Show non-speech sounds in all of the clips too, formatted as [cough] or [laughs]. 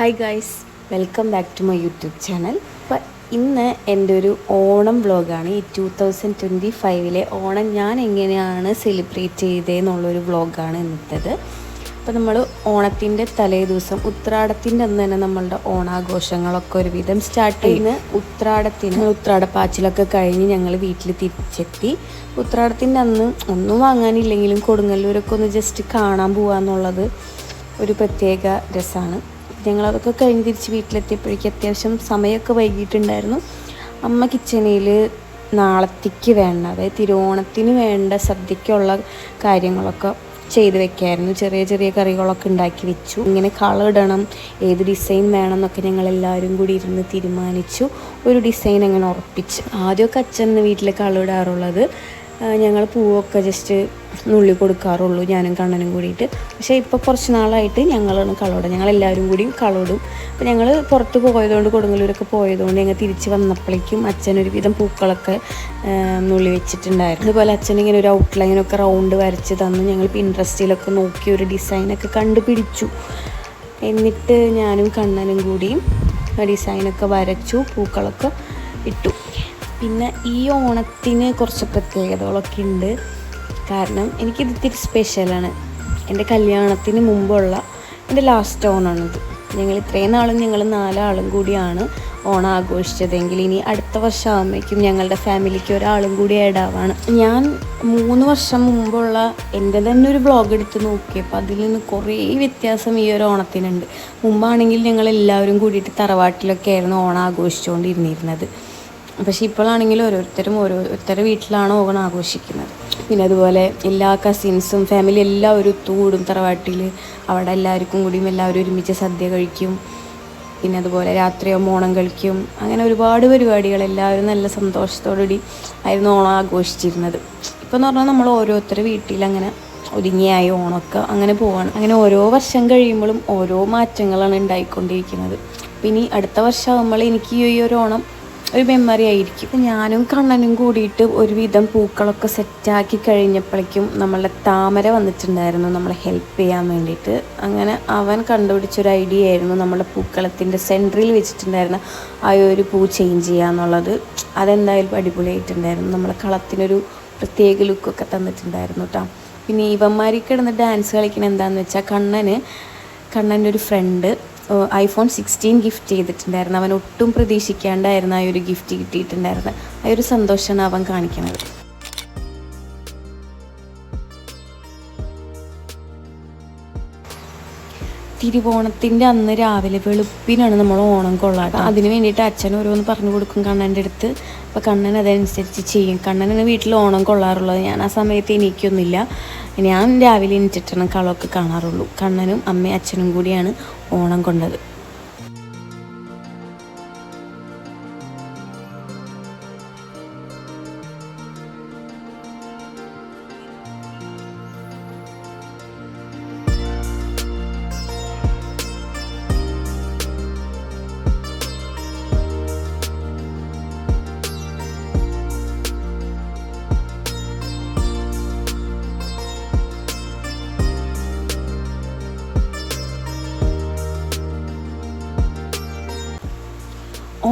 Hi guys welcome back to my YouTube channel അപ്പം ഇന്ന് എന്റെ ഒരു ഓണം വ്ളോഗാണ് ഈ ടു തൗസൻഡ് ട്വന്റി ഫൈവിലെ ഓണം ഞാൻ എങ്ങനെയാണ് സെലിബ്രേറ്റ് ചെയ്തതെന്നുള്ളൊരു വ്ളോഗാണ് ഇന്നത്തേത്. അപ്പോൾ നമ്മൾ ഓണത്തിന്റെ തലേ ദിവസം ഉത്രാടത്തിന്റെ അന്ന് തന്നെ നമ്മളുടെ ഓണാഘോഷങ്ങളൊക്കെ ഒരുവിധം സ്റ്റാർട്ട് ചെയ്യുന്ന ഉത്രാടത്തിന് ഉത്രാടപ്പാച്ചിലൊക്കെ കഴിഞ്ഞ് ഞങ്ങൾ വീട്ടിൽ തിരിച്ചെത്തി. ഉത്രാടത്തിന്റെ അന്ന് ഒന്നും വാങ്ങാനില്ലെങ്കിലും കൊടുങ്ങല്ലൂരൊക്കെ ഒന്ന് ജസ്റ്റ് കാണാൻ പോകാന്നുള്ളത് ഒരു പ്രത്യേക രസമാണ് ഞങ്ങളതൊക്കെ കഴിഞ്ഞ് തിരിച്ച് വീട്ടിലെത്തിയപ്പോഴേക്കും അത്യാവശ്യം സമയമൊക്കെ വൈകിട്ടുണ്ടായിരുന്നു അമ്മ കിച്ചണിൽ നാളത്തേക്ക് വേണ്ട അതായത് തിരുവോണത്തിന് വേണ്ട സദ്യക്കുള്ള കാര്യങ്ങളൊക്കെ ചെയ്ത് വെക്കായിരുന്നു. ചെറിയ ചെറിയ കറികളൊക്കെ ഉണ്ടാക്കി വെച്ചു. ഇങ്ങനെ കളർ ഇടണം ഏത് ഡിസൈൻ വേണം എന്നൊക്കെ ഞങ്ങൾ എല്ലാവരും കൂടി ഇരുന്ന് തീരുമാനിച്ചു. ഒരു ഡിസൈൻ അങ്ങനെ ഉറപ്പിച്ച്. ആദ്യമൊക്കെ അച്ഛൻ വീട്ടിൽ കളർ ഇടാറുള്ളത് ഞങ്ങൾ പൂവൊക്കെ ജസ്റ്റ് നുള്ളി കൊടുക്കാറുള്ളൂ ഞാനും കണ്ണനും കൂടിയിട്ട്. പക്ഷേ ഇപ്പോൾ കുറച്ച് നാളായിട്ട് ഞങ്ങളാണ് കളോടുക ഞങ്ങളെല്ലാവരും കൂടി കളോടും. അപ്പോൾ ഞങ്ങൾ പുറത്ത് പോയതുകൊണ്ട് കൊടുങ്ങല്ലൂരൊക്കെ പോയതുകൊണ്ട് ഞങ്ങൾ തിരിച്ച് വന്നപ്പോഴേക്കും അച്ഛൻ ഒരുവിധം പൂക്കളൊക്കെ നുള്ളി വെച്ചിട്ടുണ്ടായിരുന്നു. അതുപോലെ അച്ഛൻ ഇങ്ങനെ ഒരു ഔട്ട്ലൈനൊക്കെ റൗണ്ട് വരച്ച് തന്നു ഞങ്ങൾ ഇൻട്രസ്റ്റിലൊക്കെ നോക്കി ഒരു ഡിസൈനൊക്കെ കണ്ടുപിടിച്ചു. എന്നിട്ട് ഞാനും കണ്ണനും കൂടിയും ഡിസൈനൊക്കെ വരച്ചു പൂക്കളൊക്കെ ഇട്ടു. പിന്നെ ഈ ഓണത്തിന് കുറച്ച് പ്രത്യേകതകളൊക്കെ ഉണ്ട്. കാരണം എനിക്കിത് ഇത്തിരി സ്പെഷ്യലാണ് എന്റെ കല്യാണത്തിന് മുമ്പുള്ള എന്റെ ലാസ്റ്റ് ഓണാണിത്. ഞങ്ങൾ ഇത്രയും നാളും ഞങ്ങൾ നാലാളും കൂടിയാണ് ഓണം ആഘോഷിച്ചതെങ്കിൽ ഇനി അടുത്ത വർഷം ആകുമ്പോഴേക്കും ഞങ്ങളുടെ ഫാമിലിക്ക് ഒരാളും കൂടി ആവാണ്. ഞാൻ മൂന്ന് വർഷം മുമ്പുള്ള എന്റെ തന്നെ ഒരു ബ്ലോഗ് എടുത്ത് നോക്കിയപ്പോൾ അതിൽ നിന്ന് കുറേ വ്യത്യാസം ഈ ഒരു ഓണത്തിനുണ്ട്. മുമ്പാണെങ്കിൽ ഞങ്ങൾ എല്ലാവരും കൂടിയിട്ട് തറവാട്ടിലൊക്കെ ആയിരുന്നു ഓണം ആഘോഷിച്ചുകൊണ്ടിരുന്നിരുന്നത് പക്ഷേ ഇപ്പോഴാണെങ്കിൽ ഓരോരുത്തരും ഓരോരുത്തരുടെ വീട്ടിലാണ് ഓണം ആഘോഷിക്കുന്നത്. പിന്നെ അതുപോലെ എല്ലാ കസിൻസും ഫാമിലി എല്ലാം ഒരു ഒത്തുകൂടും തറവാട്ടിൽ അവിടെ എല്ലാവർക്കും കൂടിയും എല്ലാവരും ഒരുമിച്ച് സദ്യ കഴിക്കും. പിന്നെ അതുപോലെ രാത്രിയാകുമ്പോൾ ഓണം കളിക്കും. അങ്ങനെ ഒരുപാട് പരിപാടികൾ എല്ലാവരും നല്ല സന്തോഷത്തോടുകൂടി ആയിരുന്നു ഓണം ആഘോഷിച്ചിരുന്നത്. ഇപ്പം എന്ന് പറഞ്ഞാൽ നമ്മൾ ഓരോരുത്തരുടെ വീട്ടിൽ അങ്ങനെ ഒതുങ്ങിയായി ഓണമൊക്കെ അങ്ങനെ പോവാണ്. അങ്ങനെ ഓരോ വർഷം കഴിയുമ്പോഴും ഓരോ മാറ്റങ്ങളാണ് ഉണ്ടായിക്കൊണ്ടിരിക്കുന്നത്. പിന്നെ അടുത്ത വർഷമാകുമ്പോൾ എനിക്ക് ഈ ഒരു ഓണം ഒരു മെമ്മറി ആയിരിക്കും. ഞാനും കണ്ണനും കൂടിയിട്ട് ഒരുവിധം പൂക്കളൊക്കെ സെറ്റാക്കി കഴിഞ്ഞപ്പോഴേക്കും നമ്മളെ താമര വന്നിട്ടുണ്ടായിരുന്നു നമ്മളെ ഹെൽപ്പ് ചെയ്യാൻ വേണ്ടിയിട്ട്. അങ്ങനെ അവൻ കണ്ടുപിടിച്ചൊരു ഐഡിയ ആയിരുന്നു നമ്മളെ പൂക്കളത്തിന്റെ സെന്ററിൽ വെച്ചിട്ടുണ്ടായിരുന്ന ആ ഒരു പൂ ചേഞ്ച് ചെയ്യുക എന്നുള്ളത്. അതെന്തായാലും അടിപൊളിയായിട്ടുണ്ടായിരുന്നു. നമ്മളെ കളത്തിനൊരു പ്രത്യേക ലുക്കൊക്കെ തന്നിട്ടുണ്ടായിരുന്നു കേട്ടോ പിന്നെ ഇവന്മാരിൽ കിടന്ന് ഡാൻസ് കളിക്കണ എന്താണെന്ന് വെച്ചാൽ കണ്ണന് കണ്ണന്റെ ഒരു ഫ്രണ്ട് ഐഫോൺ സിക്സ്റ്റീൻ ഗിഫ്റ്റ് ചെയ്തിട്ടുണ്ടായിരുന്നു. അവൻ ഒട്ടും പ്രതീക്ഷിക്കാണ്ടായിരുന്നു ആ ഒരു ഗിഫ്റ്റ് കിട്ടിയിട്ടുണ്ടായിരുന്നത്. ആ ഒരു സന്തോഷമാണ് അവൻ കാണിക്കുന്നത്. തിരുവോണത്തിന്റെ അന്ന് രാവിലെ വെളുപ്പിനാണ് നമ്മൾ ഓണം കൊള്ളാട്ടം അതിന് വേണ്ടിയിട്ട് അച്ഛൻ ഓരോന്ന് പറഞ്ഞു കൊടുക്കും കണ്ണന്റെ അടുത്ത്. അപ്പോൾ കണ്ണൻ അതനുസരിച്ച് ചെയ്യും. കണ്ണനാണ് വീട്ടിൽ ഓണം കൊള്ളാറുള്ളത് ഞാൻ ആ സമയത്ത് എനിക്കൊന്നുമില്ല ഞാൻ രാവിലെ എണീറ്റിട്ടാണ് കളമൊക്കെ കാണാറുള്ളൂ. കണ്ണനും അമ്മയും അച്ഛനും കൂടിയാണ് ഓണം കൊണ്ടത്.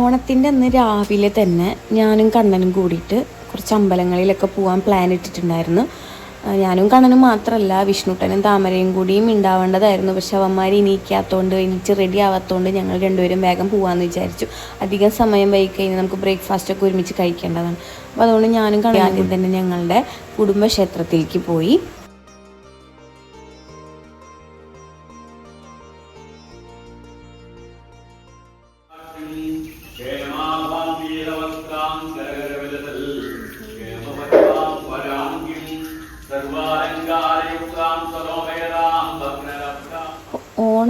ഓണത്തിന്റെ അന്ന് രാവിലെ തന്നെ ഞാനും കണ്ണനും കൂടിയിട്ട് കുറച്ച് അമ്പലങ്ങളിലൊക്കെ പോകാൻ പ്ലാൻ ഇട്ടിട്ടുണ്ടായിരുന്നു. ഞാനും കണ്ണനും മാത്രമല്ല വിഷ്ണുട്ടനും താമരയും കൂടിയും ഉണ്ടാവേണ്ടതായിരുന്നു പക്ഷെ അവന്മാർ ഇനിയിക്കാത്തതുകൊണ്ട് എനിക്ക് റെഡി ആവാത്തതുകൊണ്ട് ഞങ്ങൾ രണ്ടുപേരും വേഗം പോകാമെന്ന് വിചാരിച്ചു. അധികം സമയം വൈകി കഴിഞ്ഞാൽ നമുക്ക് ബ്രേക്ക്ഫാസ്റ്റ് ഒക്കെ ഒരുമിച്ച് കഴിക്കേണ്ടതാണ്. അപ്പോൾ അതുകൊണ്ട് ഞാനും കണ്ണനും ആദ്യം തന്നെ ഞങ്ങളുടെ കുടുംബക്ഷേത്രത്തിലേക്ക് പോയി.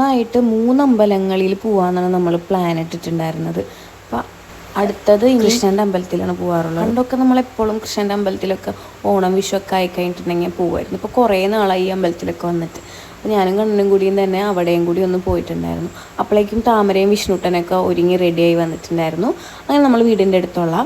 ഓണായിട്ട് മൂന്ന് അമ്പലങ്ങളിൽ നമ്മൾ പ്ലാൻ ഇട്ടിട്ടുണ്ടായിരുന്നത്. അപ്പം അടുത്തത് കൃഷ്ണന്റെ അമ്പലത്തിലാണ് പോകാറുള്ളത് പണ്ടൊക്കെ നമ്മളെപ്പോഴും കൃഷ്ണന്റെ അമ്പലത്തിലൊക്കെ ഓണം വിഷുവൊക്കെ ആയി കഴിഞ്ഞിട്ടുണ്ടെങ്കിൽ പോകുമായിരുന്നു ഇപ്പോൾ കുറേ നാളായി ഈ അമ്പലത്തിലൊക്കെ വന്നിട്ട്. അപ്പോൾ ഞാനും കണ്ണനും കൂടിയും തന്നെ അവിടെയും കൂടി ഒന്ന് പോയിട്ടുണ്ടായിരുന്നു. അപ്പോഴേക്കും താമരയും വിഷ്ണുട്ടനൊക്കെ ഒരുങ്ങി റെഡിയായി വന്നിട്ടുണ്ടായിരുന്നു. അങ്ങനെ നമ്മൾ വീടിന്റെ അടുത്തുള്ള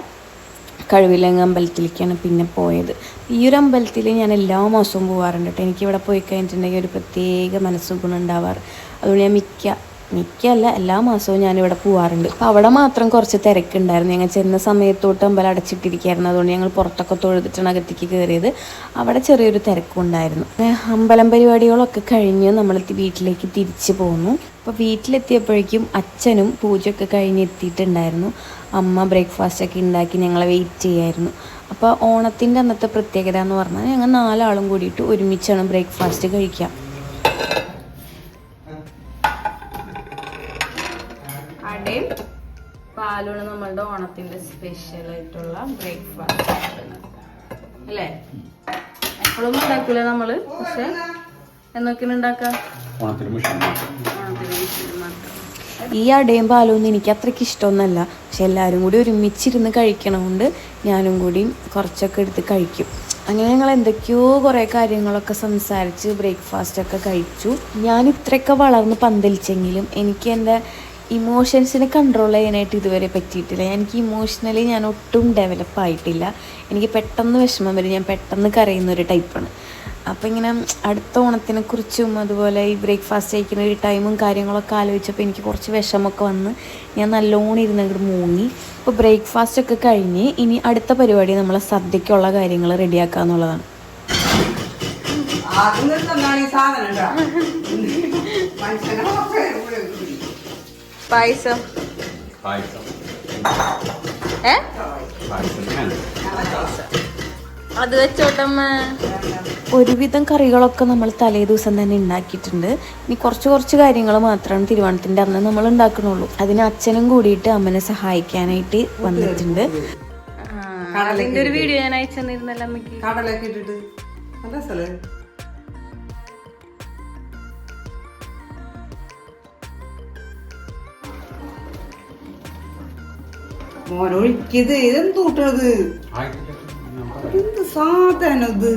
കഴിവിലങ്ങ് അമ്പലത്തിലേക്കാണ് പിന്നെ പോയത്. ഈ ഒരു അമ്പലത്തിൽ ഞാൻ എല്ലാ മാസവും പോകാറുണ്ട് കേട്ടോ. എനിക്കിവിടെ പോയി കഴിഞ്ഞിട്ടുണ്ടെങ്കിൽ ഒരു പ്രത്യേക മനസ്സുഗുണം ഉണ്ടാവാറ്. അതുകൊണ്ട് ഞാൻ മിക്ക മിക്കല്ല എല്ലാ മാസവും ഞാനിവിടെ പോവാറുണ്ട്. അപ്പോൾ അവിടെ മാത്രം കുറച്ച് തിരക്കുണ്ടായിരുന്നു. ഞങ്ങൾ ചെന്ന സമയത്തോട്ട് അമ്പലം അടച്ചിട്ടിരിക്കുകയായിരുന്നു അതുകൊണ്ട് ഞങ്ങൾ പുറത്തൊക്കെ തൊഴുതിട്ടാണ് അകത്തേക്ക് കയറിയത്. അവിടെ ചെറിയൊരു തിരക്കുണ്ടായിരുന്നു അമ്പലം പരിപാടികളൊക്കെ കഴിഞ്ഞ് നമ്മൾ വീട്ടിലേക്ക് തിരിച്ചു പോന്നു. അപ്പോൾ വീട്ടിലെത്തിയപ്പോഴേക്കും അച്ഛനും പൂജയൊക്കെ കഴിഞ്ഞ് എത്തിയിട്ടുണ്ടായിരുന്നു. അമ്മ ബ്രേക്ക്ഫാസ്റ്റൊക്കെ ഉണ്ടാക്കി ഞങ്ങളെ വെയിറ്റ് ചെയ്യായിരുന്നു. അപ്പോൾ ഓണത്തിന്റെ അന്നത്തെ പ്രത്യേകത എന്ന് പറഞ്ഞാൽ ഞങ്ങൾ നാലാളും കൂടിയിട്ട് ഒരുമിച്ചാണ് ബ്രേക്ക്ഫാസ്റ്റ് കഴിക്കുക. അടയും പാലാണ് നമ്മളുടെ ഓണത്തിന്റെ സ്പെഷ്യൽ ആയിട്ടുള്ള ബ്രേക്ക്ഫാസ്റ്റ് അല്ലേ? എപ്പോഴും ഉണ്ടാക്കില്ല നമ്മൾ? പക്ഷെ എന്നൊക്കെയാണ് മാത്രം. ഈ അടയും പാലൊന്നും എനിക്ക് അത്രയ്ക്ക് ഇഷ്ടമൊന്നുമല്ല. പക്ഷെ എല്ലാവരും കൂടി ഒരുമിച്ചിരുന്ന് കഴിക്കണമുണ്ട്. ഞാനും കൂടി കുറച്ചൊക്കെ എടുത്ത് കഴിക്കും. അങ്ങനെ ഞങ്ങൾ എന്തൊക്കെയോ കുറേ കാര്യങ്ങളൊക്കെ സംസാരിച്ച് ബ്രേക്ക്ഫാസ്റ്റ് ഒക്കെ കഴിച്ചു. ഞാൻ ഇത്രയൊക്കെ വളർന്ന് പന്തലിച്ചെങ്കിലും എനിക്ക് എന്റെ ഇമോഷൻസിനെ കൺട്രോൾ ചെയ്യാനായിട്ട് ഇതുവരെ പറ്റിയിട്ടില്ല. എനിക്ക് ഇമോഷണലി ഞാൻ ഒട്ടും ഡെവലപ്പ് ആയിട്ടില്ല. എനിക്ക് പെട്ടെന്ന് വിഷമം വരും. ഞാൻ പെട്ടെന്ന് കരയുന്ന ഒരു ടൈപ്പാണ് അപ്പോൾ ഇങ്ങനെ അടുത്ത ഓണത്തിനെ കുറിച്ചും അതുപോലെ ഈ ബ്രേക്ക്ഫാസ്റ്റ് കഴിക്കുന്ന ഒരു ടൈമും കാര്യങ്ങളൊക്കെ ആലോചിച്ചപ്പോൾ എനിക്ക് കുറച്ച് വിഷമമൊക്കെ വന്ന് ഞാൻ നല്ലോണം ഇരുന്ന് അങ്ങോട്ട് മൂങ്ങി. അപ്പോൾ ബ്രേക്ക്ഫാസ്റ്റ് ഒക്കെ കഴിഞ്ഞ് ഇനി അടുത്ത പരിപാടി നമ്മളെ സദ്യക്കുള്ള കാര്യങ്ങൾ റെഡിയാക്കുക എന്നുള്ളതാണ്. ആദ്യം സാധനം പായസം? ഏ? അത് വെച്ചോട്ടമ്മ. ഒരുവിധം കറികളൊക്കെ നമ്മൾ തലേ ദിവസം തന്നെ ഉണ്ടാക്കിയിട്ടുണ്ട് ഇനി കുറച്ച് കുറച്ച് കാര്യങ്ങൾ മാത്രമാണ് തിരുവോണത്തിന്റെ അന്ന് നമ്മൾ ഉണ്ടാക്കണുള്ളൂ. അതിന് അച്ഛനും കൂടിയിട്ട് അമ്മനെ സഹായിക്കാനായിട്ട് വന്നിട്ടുണ്ട്. അതിന്റെ ഒരു വീഡിയോ ഞാൻ അയച്ചു തന്നിരുന്നല്ലോ അമ്മയ്ക്ക്. മോനൊഴിക്കത് ഇതെന്ത് കൂട്ടത് എന്ത് സാധനം ഇത്?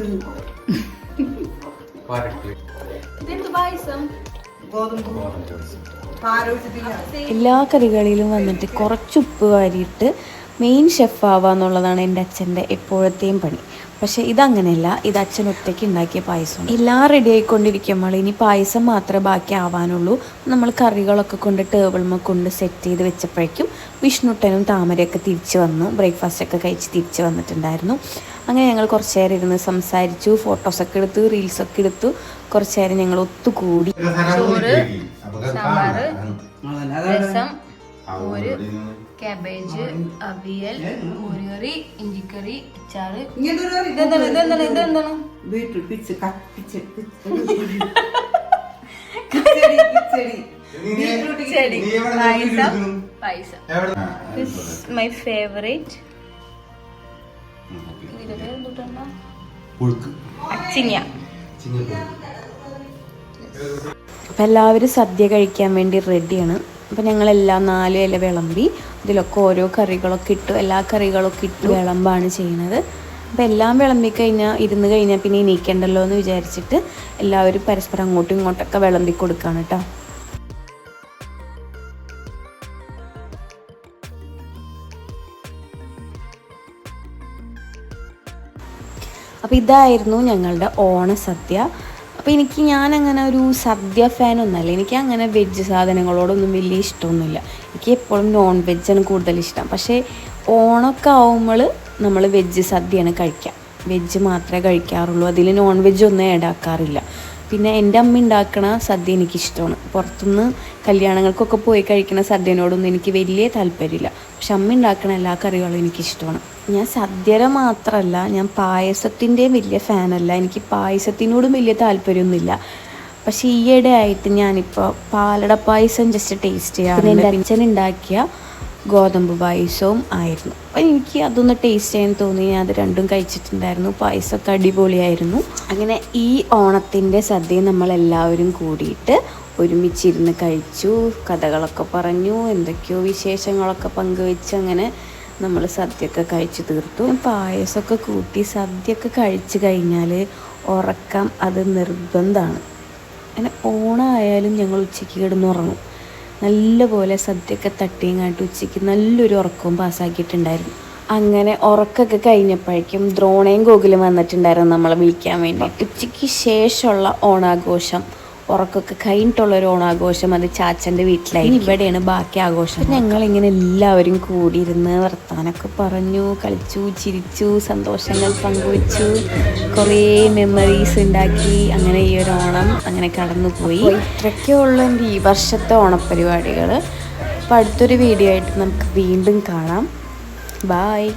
എല്ലാ കറികളിലും വന്നിട്ട് കുറച്ച് ഉപ്പ് വാരിയിട്ട് മെയിൻ ഷെഫ് ആവാന്നുള്ളതാണ് എന്റെ അച്ഛന്റെ എപ്പോഴത്തെയും പണി. പക്ഷേ ഇതങ്ങനെയല്ല. ഇത് അച്ഛൻ ഒറ്റയ്ക്ക് ഉണ്ടാക്കിയ പായസം എല്ലാം റെഡി ആയിക്കൊണ്ടിരിക്കുമ്പോൾ ഇനി പായസം മാത്രമേ ബാക്കി ആവാനുള്ളൂ. നമ്മൾ കറികളൊക്കെ കൊണ്ട് ടേബിൾമ കൊണ്ട് സെറ്റ് ചെയ്ത് വെച്ചപ്പോഴേക്കും വിഷ്ണുട്ടനും താമരയൊക്കെ തിരിച്ചു വന്നു. ബ്രേക്ക്ഫാസ്റ്റ് ഒക്കെ കഴിച്ച് തിരിച്ച് വന്നിട്ടുണ്ടായിരുന്നു. അങ്ങനെ ഞങ്ങൾ കുറച്ച് നേരം ഇരുന്ന് സംസാരിച്ചു ഫോട്ടോസൊക്കെ എടുത്തു റീൽസൊക്കെ എടുത്തു. കുറച്ച് നേരം ഞങ്ങൾ ഒത്തുകൂടി. ചോറ് സാമ്പാർ രസം ഒരു കാബേജ് അവിയൽ മോരുകറി ഇഞ്ചിക്കറി അച്ചാറ്. ഇതെന്താണ് ഇതെന്താണ് ഇതെന്താണ്? വീട്ടിൽ പിച്ച് കത്തിച്ച് [laughs] കിച്ചടി കിച്ചടി. ചെടി പായസം. പായസം. My favourite അച്ചിങ്ങ. അപ്പം എല്ലാവരും സദ്യ കഴിക്കാൻ വേണ്ടി റെഡിയാണ് അപ്പം ഞങ്ങളെല്ലാം നാല് ഇല വിളമ്പി ഇതിലൊക്കെ ഓരോ കറികളൊക്കെ ഇട്ടു എല്ലാ കറികളൊക്കെ ഇട്ട് വിളമ്പാണ് ചെയ്യുന്നത് അപ്പോൾ എല്ലാം വിളമ്പി കഴിഞ്ഞാൽ ഇരുന്ന് കഴിഞ്ഞാൽ പിന്നെ എണീക്കണ്ടല്ലോ എന്ന് വിചാരിച്ചിട്ട് എല്ലാവരും പരസ്പരം അങ്ങോട്ടും ഇങ്ങോട്ടൊക്കെ വിളമ്പി കൊടുക്കുകയാണ് കേട്ടോ അപ്പോൾ ഇതായിരുന്നു ഞങ്ങളുടെ ഓണസദ്യ. അപ്പോൾ എനിക്ക് ഞാനങ്ങനെ ഒരു സദ്യ ഫാൻ ഒന്നല്ല എനിക്ക് അങ്ങനെ വെജ് സാധനങ്ങളോടൊന്നും വലിയ ഇഷ്ടമൊന്നുമില്ല. എനിക്ക് എപ്പോഴും നോൺ വെജാണ് കൂടുതൽ ഇഷ്ടം. പക്ഷേ ഓണമൊക്കെ ആവുമ്പോൾ നമ്മൾ വെജ് സദ്യയാണ് കഴിക്കുക വെജ് മാത്രമേ കഴിക്കാറുള്ളൂ. അതിൽ നോൺ വെജ് ഒന്നും ആഡ് ആക്കാറില്ല. പിന്നെ എന്റെ അമ്മ ഉണ്ടാക്കുന്ന സദ്യ എനിക്കിഷ്ടമാണ്. പുറത്തുനിന്ന് കല്യാണങ്ങൾക്കൊക്കെ പോയി കഴിക്കുന്ന സദ്യനോടൊന്നും എനിക്ക് വലിയ താല്പര്യമില്ല. പക്ഷെ അമ്മ ഉണ്ടാക്കുന്ന എല്ലാ കറികളും എനിക്കിഷ്ടമാണ്. ഞാൻ സദ്യയുടെ മാത്രമല്ല ഞാൻ പായസത്തിന്റെയും വലിയ ഫാനല്ല. എനിക്ക് പായസത്തിനോടും വലിയ താല്പര്യമൊന്നുമില്ല. പക്ഷേ ഈയിടെ ആയിട്ട് ഞാനിപ്പോൾ പാലട പായസം ജസ്റ്റ് ടേസ്റ്റ് ചെയ്യാറുണ്ട്. എന്റെ അച്ഛൻ ഉണ്ടാക്കിയ ഗോതമ്പ് പായസവും ആയിരുന്നു. അപ്പോൾ എനിക്ക് അതൊന്ന് ടേസ്റ്റ് ചെയ്യാൻ തോന്നി. ഞാൻ അത് രണ്ടും കഴിച്ചിട്ടുണ്ടായിരുന്നു. പായസമൊക്കെ അടിപൊളിയായിരുന്നു. അങ്ങനെ ഈ ഓണത്തിന്റെ സദ്യ നമ്മളെല്ലാവരും കൂടിയിട്ട് ഒരുമിച്ചിരുന്ന് കഴിച്ചു. കഥകളൊക്കെ പറഞ്ഞു. എന്തൊക്കെയോ വിശേഷങ്ങളൊക്കെ പങ്കുവെച്ച് അങ്ങനെ നമ്മൾ സദ്യയൊക്കെ കഴിച്ചു തീർത്തു. പായസമൊക്കെ കൂട്ടി സദ്യയൊക്കെ കഴിച്ചു കഴിഞ്ഞാൽ ഉറക്കം അത് നിർബന്ധമാണ്. അങ്ങനെ ഓണമായാലും ഞങ്ങൾ ഉച്ചയ്ക്ക് കിടന്നുറങ്ങും. നല്ലപോലെ സദ്യയൊക്കെ തട്ടിയും കാട്ടി ഉച്ചയ്ക്ക് നല്ലൊരു ഉറക്കവും പാസ്സാക്കിയിട്ടുണ്ടായിരുന്നു. അങ്ങനെ ഉറക്കമൊക്കെ കഴിഞ്ഞപ്പോഴേക്കും ദ്രോണയും ഗോകുലും വന്നിട്ടുണ്ടായിരുന്നു നമ്മളെ വിളിക്കാൻ വേണ്ടി. ഉച്ചയ്ക്ക് ശേഷമുള്ള ഓണാഘോഷം. ഉറക്കമൊക്കെ കഴിഞ്ഞിട്ടുള്ള ഒരു ഓണാഘോഷം അത് ചാച്ചന്റെ വീട്ടിലായി ഇവിടെയാണ് ബാക്കി ആഘോഷം ഞങ്ങൾ ഞങ്ങളിങ്ങനെ എല്ലാവരും കൂടിയിരുന്ന് വർത്താനൊക്കെ പറഞ്ഞു കളിച്ചു ചിരിച്ചു സന്തോഷങ്ങൾ പങ്കുവച്ചു കുറേ മെമ്മറീസ് ഉണ്ടാക്കി അങ്ങനെ ഈ ഒരു ഓണം അങ്ങനെ കടന്നുപോയി. ഇത്രയൊക്കെ ഉള്ളു എന്റെ ഈ വർഷത്തെ ഓണപരിപാടികൾ അപ്പോൾ അടുത്തൊരു വീഡിയോ ആയിട്ട് നമുക്ക് വീണ്ടും കാണാം. ബായ്